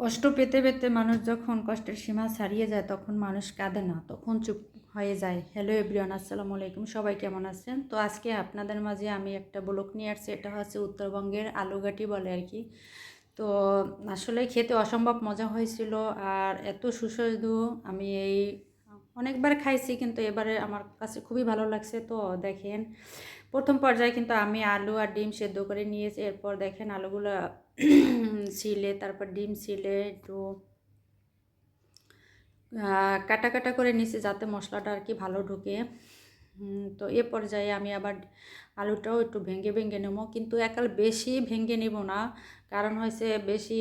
কষ্ট পেতে পেতে মানুষ যখন কষ্টের সীমা ছাড়িয়ে যায়, তখন মানুষ কাঁদে না, তখন চুপ হয়ে যায়। হ্যালো এভরিওয়ান আসসালামু আলাইকুম, সবাই কেমন আছেন? তো আজকে আপনাদের মাঝে আমি একটা ব্লক নিয়ে আসছি, এটা হচ্ছে উত্তরবঙ্গের আলুঘাটি বলে আর কি। তো আসলে খেতে অসম্ভব মজা হয়েছিল আর এত সুস্বাদু আমি এই অনেকবার খাইছি, কিন্তু এবারে আমার কাছে খুবই ভালো লাগছে। তো দেখেন, প্রথম পর্যায়ে কিন্তু আমি আলু আর ডিম সেদ্ধ করে নিয়েছি। এরপর দেখেন আলুগুলো ছিলে, তারপর ডিম ছিলে, একটু কাটা কাটা করে নিয়েছি যাতে মশলাটা আর কি ভালো ঢুকে। তো এ পর্যায়ে আমি আবার আলুটাও একটু ভেঙে ভেঙে নেব। কিন্তু একাল বেশি ভেঙে নেব না। কারণ হয়েছে বেশি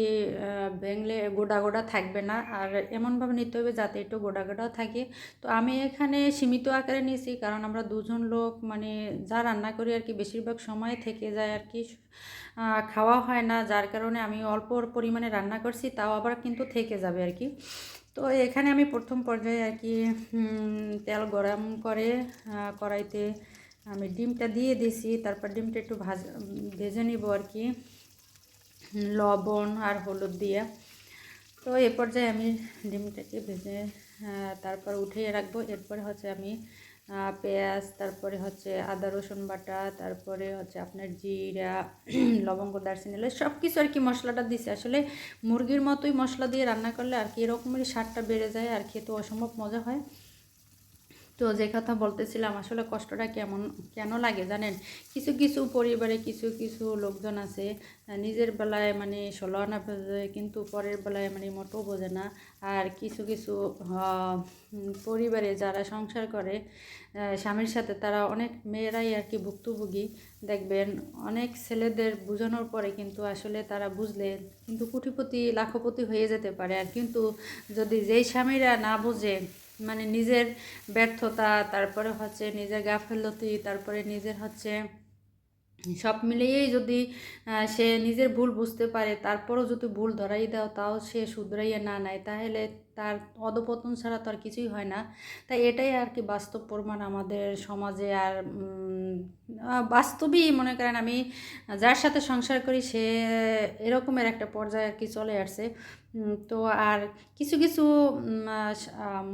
ভেঙলে গোটা গোটা থাকবে না। আর এমনভাবে নিতে হবে যাতে একটু গোটা, গোটাও থাকে। তো আমি এখানে সীমিত আকারে নিয়েছি। কারণ আমরা দুজন লোক মানে যা রান্না করি আর কি, বেশিরভাগ সময় থেকে যায় আর কি। খাওয়া হয় না। যার কারণে আমি অল্প পরিমাণে রান্না করছি, তাও আবার কিন্তু থেকে যাবে আর কি। তো এখানে আমি প্রথম পর্যায়ে আর কি তেল গরম করে কড়াইতে আমি ডিমটা দিয়ে দিয়েছি তারপর ডিমটা একটু ভাজা, ভেজে নিব আর কি, লবণ আর হলুদ দিয়ে। তো এ পর্যায়ে আমি ডিমটাকে ভেজে তারপর উঠিয়ে রাখব। এরপরে হচ্ছে আমি পেঁয়াজ, তারপরে হচ্ছে আদা, রসুন বাটা, তারপরে হচ্ছে আপনার জিরা, লবঙ্গ, দারচিনি সব কিছু আর কি মশলাটা দিছে। আসলে মুরগির মতোই মশলা দিয়ে রান্না করলে আর কি এরকমেরই স্বাদটা বেড়ে যায় আর খেতে অসম্ভব মজা হয়। তো যে কথা বলতেছিলাম, আসলে কষ্টটা কেমন, কেন লাগে জানেন? কিছু কিছু পরিবারে কিছু কিছু লোকজন আছে নিজের বেলায় মানে ষোলো আনা বোঝে কিন্তু পরের বেলায় মানে মোটেও বোঝে না। আর কিছু কিছু পরিবারে যারা সংসার করে স্বামীর সাথে তারা অনেক মেয়েরাই আর কি ভুক্তভোগী। দেখবেন অনেক ছেলেদের বোঝানোর পরে কিন্তু আসলে তারা বুঝলে কিন্তু কোটিপতি, লাখপতি হয়ে যেতে পারে। আর কিন্তু যদি যেই স্বামীরা না বোঝে মানে নিজের ব্যর্থতা, তারপরে হচ্ছে নিজের গাফেলতি, তারপরে নিজের হচ্ছে সব মিলিয়েই যদি সে নিজের ভুল বুঝতে পারে, তারপরও যদি ভুল ধরাই দাও, তাও সে শুধরাইয়া না নেয়, তাহলে তার অধপতন ছাড়া তো আর কিছুই হয় না। তাই এটাই আর কি বাস্তব প্রমাণ আমাদের সমাজে আর বাস্তবই মনে করেন আমি যার সাথে সংসার করি সে এরকমের একটা পর্যায়ে আর কি চলে আসছে। তো আর কিছু কিছু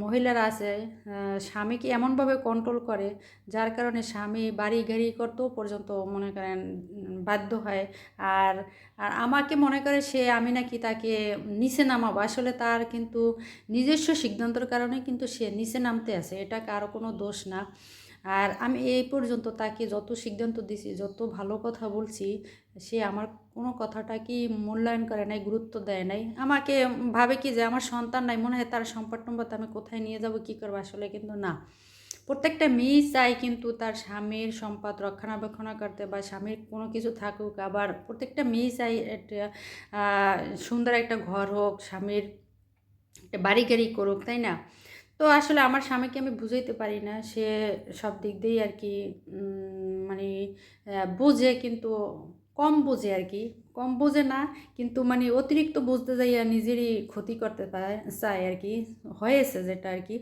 মহিলারা আছে স্বামীকে এমনভাবে কন্ট্রোল করে, যার কারণে স্বামী বাড়ি গাড়ি করতেও পর্যন্ত মনে করেন বাধ্য হয়। আর আর আমাকে মনে করে সে, আমি নাকি তাকে নিচে নামাবো। আসলে তার কিন্তু নিজস্ব সিদ্ধান্তের কারণে কিন্তু সে নিচে নামতে আছে, এটা কারও কোনো দোষ না। আর আমি এই পর্যন্ত তাকে যত সিদ্ধান্ত দিছি, যত ভালো কথা বলছি, সে আমার কোনো কথাটা কি মূল্যায়ন করে নাই, গুরুত্ব দেয় নাই। আমাকে ভাবে কি যে আমার সন্তান নাই, মনে হয় তার সম্পদ টম্পদ আমি কোথায় নিয়ে যাব, কী করব আসলে কিন্তু না। প্রত্যেকটা মেয়েই চায় কিন্তু তার স্বামীর সম্পদ রক্ষণাবেক্ষণ করতে বা স্বামীর কোনো কিছু থাকুক, আবার প্রত্যেকটা মেয়েই চাই একটা সুন্দর একটা ঘর হোক, স্বামীর বাড়ি গাড়ি করুক, তাই না? তো আসলে আমার স্বামীকে আমি বুঝাইতে পারি না, সে সব দিক দিয়েই আর কি মানে বোঝে কিন্তু কম বোঝে আর কি, কম বোঝে না, কিন্তু মানে অতিরিক্ত বুঝতে যাইয়া নিজেরই ক্ষতি করতে চায় আর কি, হয়েছে যেটা আর কি।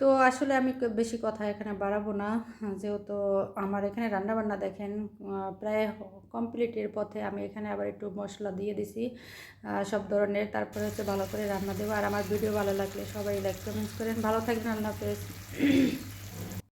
তো আসলে আমি বেশি কথা এখানে বাড়াবো না। যেহেতু আমার এখানে রান্নাবান্না দেখেন প্রায় কমপ্লিটের পথে আমি এখানে আবার একটু মশলা দিয়ে দিছি সব ধরনের। তারপরে হচ্ছে ভালো করে রান্না দেবো। আর আমার ভিডিও ভালো লাগলে সবাই লাইক কমেন্টস করেন। ভালো থাকবেন। আল্লাহ হাফেজ।